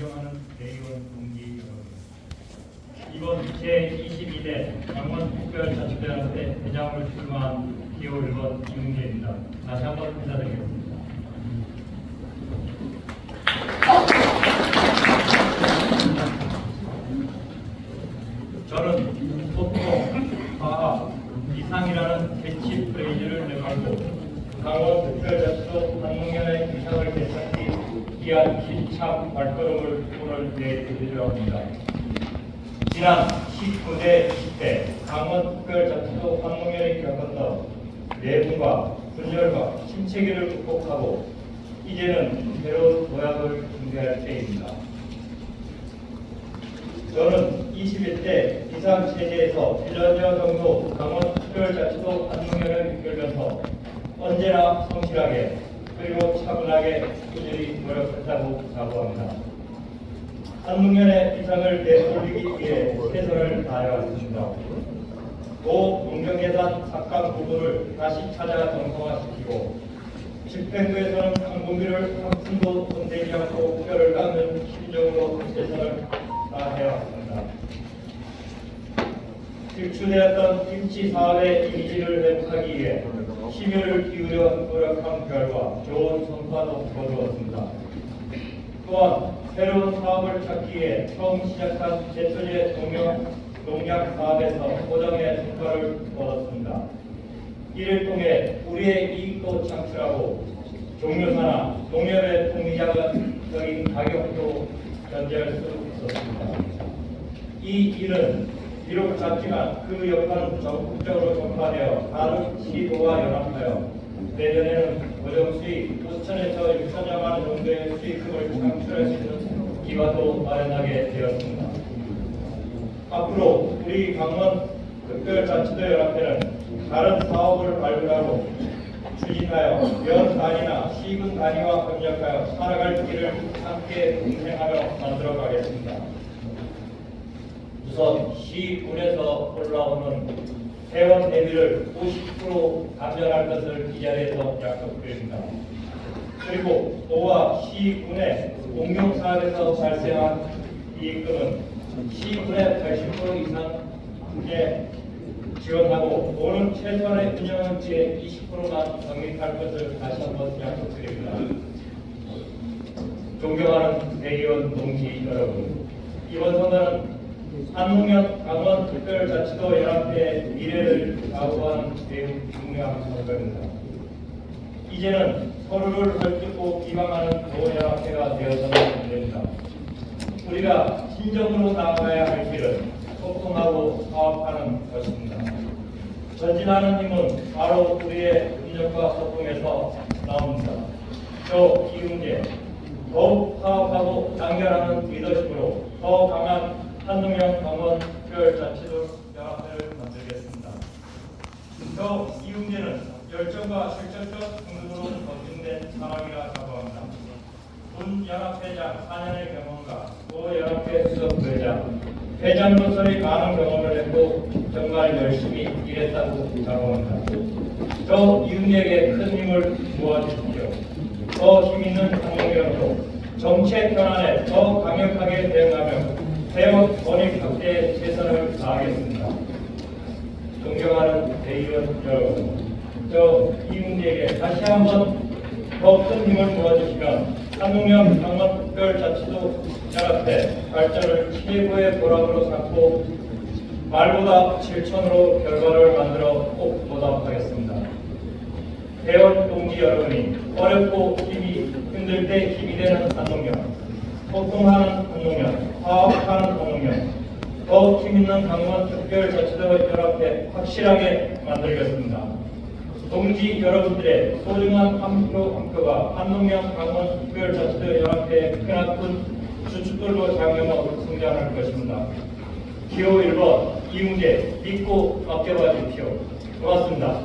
존경하는 대의원 동지 여러분. 이번 제22대 강원 특별자치대학회 회장을 출마한 기호 1번 이웅재입니다. 다시 한 번 인사드리겠습니다. 저는 소통, 화합, 이상이라는 캐치 프레이즈를 내걸고 강원 특별자치도 한국연의 이상을 되찾기 위한 힘찬 발걸음을 오늘 내드리려 합니다. 지난 19대 20대 강원 특별자치도 한국연이 겪었던 내분과 분열과 침체기를 극복하고 이제는 새로운 도약을 준비할 때입니다. 저는 21대 비상체제에서 1년여 정도 강원 특별자치도 한국연을 이끌면서 언제나 성실하게 그리고 차분하게 꾸준히 노력했다고 자부합니다. 한국연의 비상을 되돌리기 위해 최선을 다해왔습니다. 또 농경예산 삭감 부분을 다시 찾아 정상화시키고 집행부에서는 항공비를 한 푼도 손대지 않고 뼈를 깎는 심정으로 최선을 다해왔습니다. 실추되었던 김치 사업의 이미지를 회복하기 위해 심혈을 기울여 노력한 결과 좋은 성과도 거두었습니다. 또한 새로운 사업을 찾기 위해 처음 시작한 제철제 농약, 농약 사업에서 고정의 성과를 얻었습니다. 이를 통해 우리의 이익도 창출하고 종료사나 농협의 통리적인 가격도 견제할 수 있었습니다. 이 일은 비록 작지만 그 여파는 전국적으로 전파되어 다른 시도와 연합하여 내년에는 고정 수익 5천에서 6천여만 원 정도의 수익금을 창출할 수 있는 기반도 마련하게 되었습니다. 앞으로 우리 강원 특별자치도 연합회는 다른 사업을 발굴하고 추진하여 면 단위나 시군 단위와 협력하여 살아갈 길을 함께 동행하며 만들어 가겠습니다. 우선 시군에서 올라오는 회원 대비를 50% 감면할 것을 이 자리에서 약속드립니다. 그리고 도와 시군의 공용 사업에서 발생한 이익금은 시군의 80% 이상에 지원하고 오는 최소한의 운영원치의 20%만 적립할 것을 다시 한번 약속드립니다. 존경하는 대의원 동지 여러분, 이번 선거는 한국연 강원 특별자치도 연합회의 미래를 좌우하는 매우 중요한 선거입니다. 이제는 서로를 헐뜯고 기방하는 좋은 연합회가 되어서는 안 됩니다. 우리가 진정으로 나아가야 할 길은 소통하고 사업하는 것입니다. 전진하는 힘은 바로 우리의 협력과 소통에서 나옵니다. 저 이웅재 더욱 사업하고 단결하는 리더십으로 더 강한 한동현 강원 특별자치도 연합회를 만들겠습니다. 저 이웅재는 열정과 실질적 능력으로 검증된 사람이라 자부합니다. 군 연합회장 4년의 경험과 고 연합회 수석부회장, 회장으로서의 많은 경험을 했고 정말 열심히 일했다고 자부합니다. 저 이웅재에게 큰 힘을 모아주십시오. 더 힘있는 한국연으로 정책 현안에 더 강력하게 대응하며 대원 권익 확대에 최선을 다하겠습니다. 존경하는 대의원 여러분, 저 이문재에게 다시 한번 더큰 힘을 모아주시면 한국연 강원 특별자치도 연합회 발전을 최고의 보람으로 삼고 말보다 실천으로 결과를 만들어 꼭 보답하겠습니다. 대원 동지 여러분이 어렵고 힘이 힘들 때 힘이 되는 한동연, 소통하는 한동연, 화합하는 한동연, 더욱 힘있는 강원 특별자치도 연합회 확실하게 만들겠습니다. 동지 여러분들의 소중한 한표 한 표가 한동연 강원 특별자치도 연합회의 크나큰 주축들로 작용하고 성장할 것입니다. 기호 1번 이문재 믿고 맡겨봐 주십시오. 고맙습니다.